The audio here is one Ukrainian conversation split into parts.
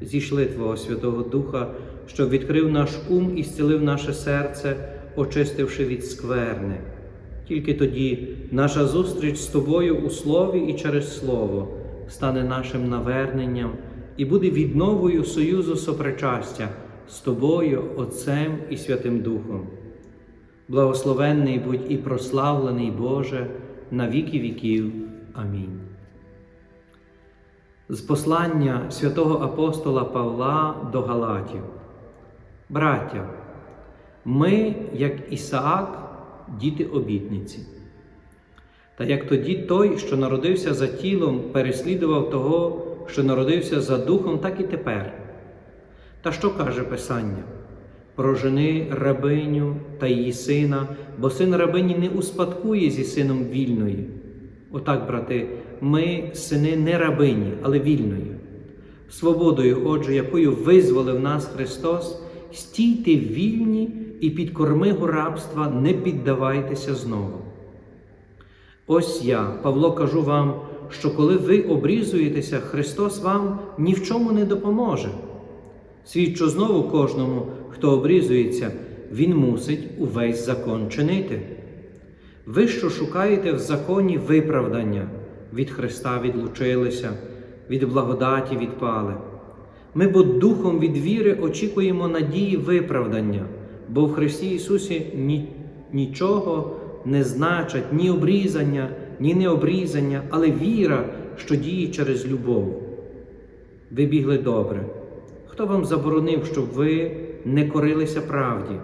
Зійшли Твого Святого Духа, що відкрив наш ум і зцілив наше серце, очистивши від скверни. Тільки тоді наша зустріч з Тобою у Слові і через Слово стане нашим наверненням і буде відновою союзу сопричастя з Тобою, Отцем і Святим Духом. Благословенний будь і прославлений Боже на віки віків. Амінь. З послання святого апостола Павла до Галатів. Браття, ми, як Ісаак, діти обітниці. Та як тоді той, що народився за тілом, переслідував того, що народився за духом, так і тепер. Та що каже Писання? Прожени рабиню та її сина, бо син рабині не успадкує зі сином вільної. Отак, брати, ми сини не рабині, але вільної. Свободою, отже, якою визволив нас Христос, стійте вільні і під кормигу рабства не піддавайтеся знову. Ось я, Павло, кажу вам, що коли ви обрізуєтеся, Христос вам ні в чому не допоможе. Свідчу знову кожному, хто обрізується, він мусить увесь закон чинити. Ви, що шукаєте в законі виправдання, від Христа відлучилися, від благодаті відпали. Ми бо духом від віри очікуємо надії виправдання, бо в Христі Ісусі ні, нічого не значать ні обрізання, ні необрізання, але віра, що діє через любов. Ви бігли добре. Хто вам заборонив, щоб ви не корилися правді?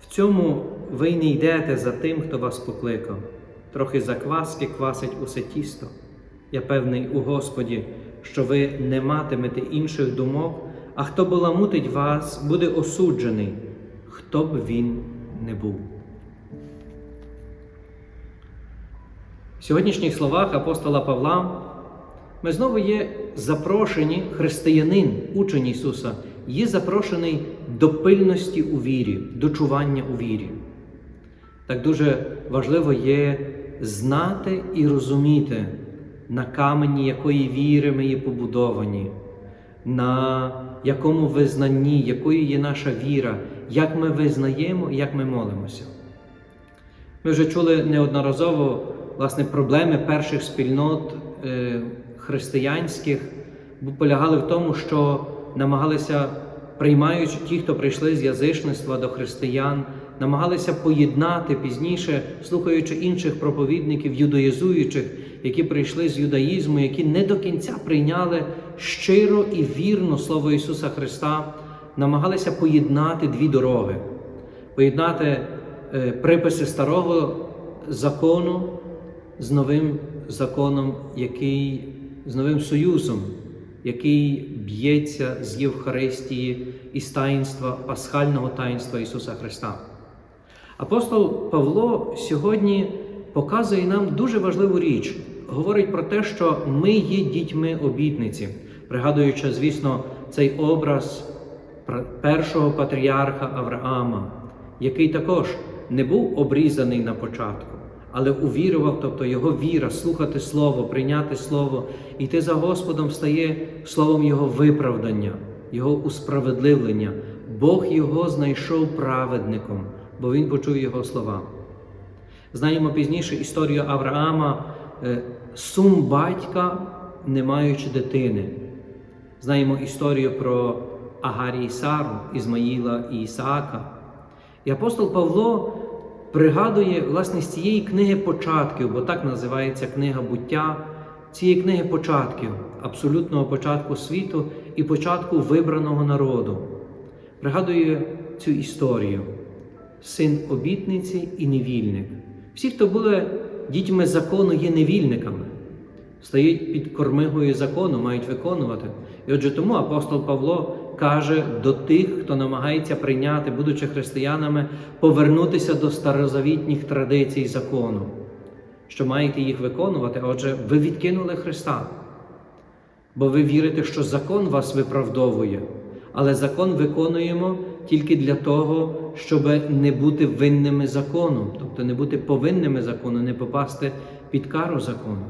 В цьому ви не йдете за тим, хто вас покликав. Трохи закваски квасить усе тісто. Я певний у Господі, що ви не матимете інших думок, а хто баламутить вас, буде осуджений, хто б він не був. В сьогоднішніх словах апостола Павла ми знову є запрошені християнин, учень Ісуса, є запрошений до пильності у вірі, до чування у вірі. Так дуже важливо є знати і розуміти, на камені якої віри ми є побудовані, на якому визнанні, якою є наша віра, як ми визнаємо і як ми молимося. Ми вже чули неодноразово власне, проблеми перших спільнот е, християнських полягали в тому, що намагалися, приймаючи ті, хто прийшли з язичництва до християн, намагалися поєднати пізніше, слухаючи інших проповідників, юдаїзуючих, які прийшли з юдаїзму, які не до кінця прийняли щиро і вірно Слово Ісуса Христа, намагалися поєднати дві дороги, поєднати е, приписи старого закону з новим законом, який, з новим союзом, який б'ється з Євхаристії і таїнства, пасхального таїнства Ісуса Христа. Апостол Павло сьогодні показує нам дуже важливу річ. Говорить про те, що ми є дітьми обітниці, пригадуючи, звісно, цей образ першого патріарха Авраама, який також не був обрізаний на початку, але увірував, тобто його віра, слухати Слово, прийняти Слово, йти за Господом стає словом Його виправдання, Його усправедливлення. Бог його знайшов праведником, бо Він почув Його слова. Знаємо пізніше історію Авраама, е, сум батька, не маючи дитини. Знаємо історію про Агарі і Сару, Ізмаїла і Ісаака. І апостол Павло пригадує власне з цієї книги початків, бо так називається книга буття, цієї книги початків, абсолютного початку світу і початку вибраного народу. Пригадує цю історію: син обітниці і невільник. Всі, хто були дітьми закону, є невільниками. стоїть під кормигою закону, мають виконувати. І отже, тому апостол Павло каже до тих, хто намагається прийняти, будучи християнами, повернутися до старозавітніх традицій закону, що маєте їх виконувати. Отже, ви відкинули Христа, бо ви вірите, що закон вас виправдовує, але закон виконуємо тільки для того, щоб не бути винними закону, тобто не бути повинними закону, не попасти під кару закону.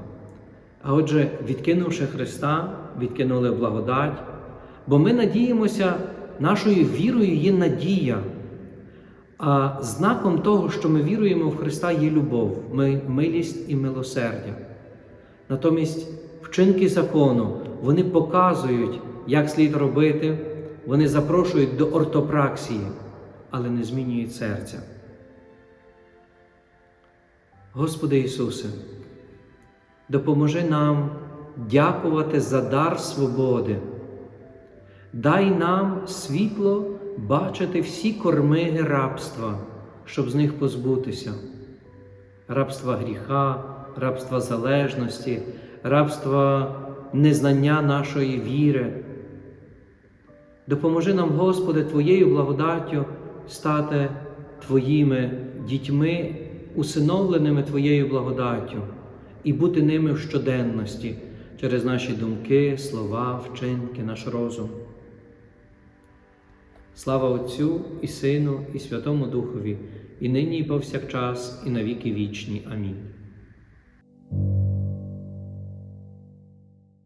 А отже, відкинувши Христа, відкинули благодать, бо ми надіємося, нашою вірою є надія. А знаком того, що ми віруємо в Христа, є любов, ми, милість і милосердя. Натомість вчинки закону вони показують, як слід робити, вони запрошують до ортопраксії, але не змінюють серця. Господи Ісусе, допоможи нам дякувати за дар свободи. Дай нам світло бачити всі кормиги рабства, щоб з них позбутися. Рабства гріха, рабства залежності, рабства незнання нашої віри. Допоможи нам, Господи, Твоєю благодаттю стати Твоїми дітьми, усиновленими Твоєю благодаттю, і бути ними в щоденності через наші думки, слова, вчинки, наш розум. Слава Отцю і Сину, і Святому Духові, і нині, і повсякчас, і навіки вічні. Амінь.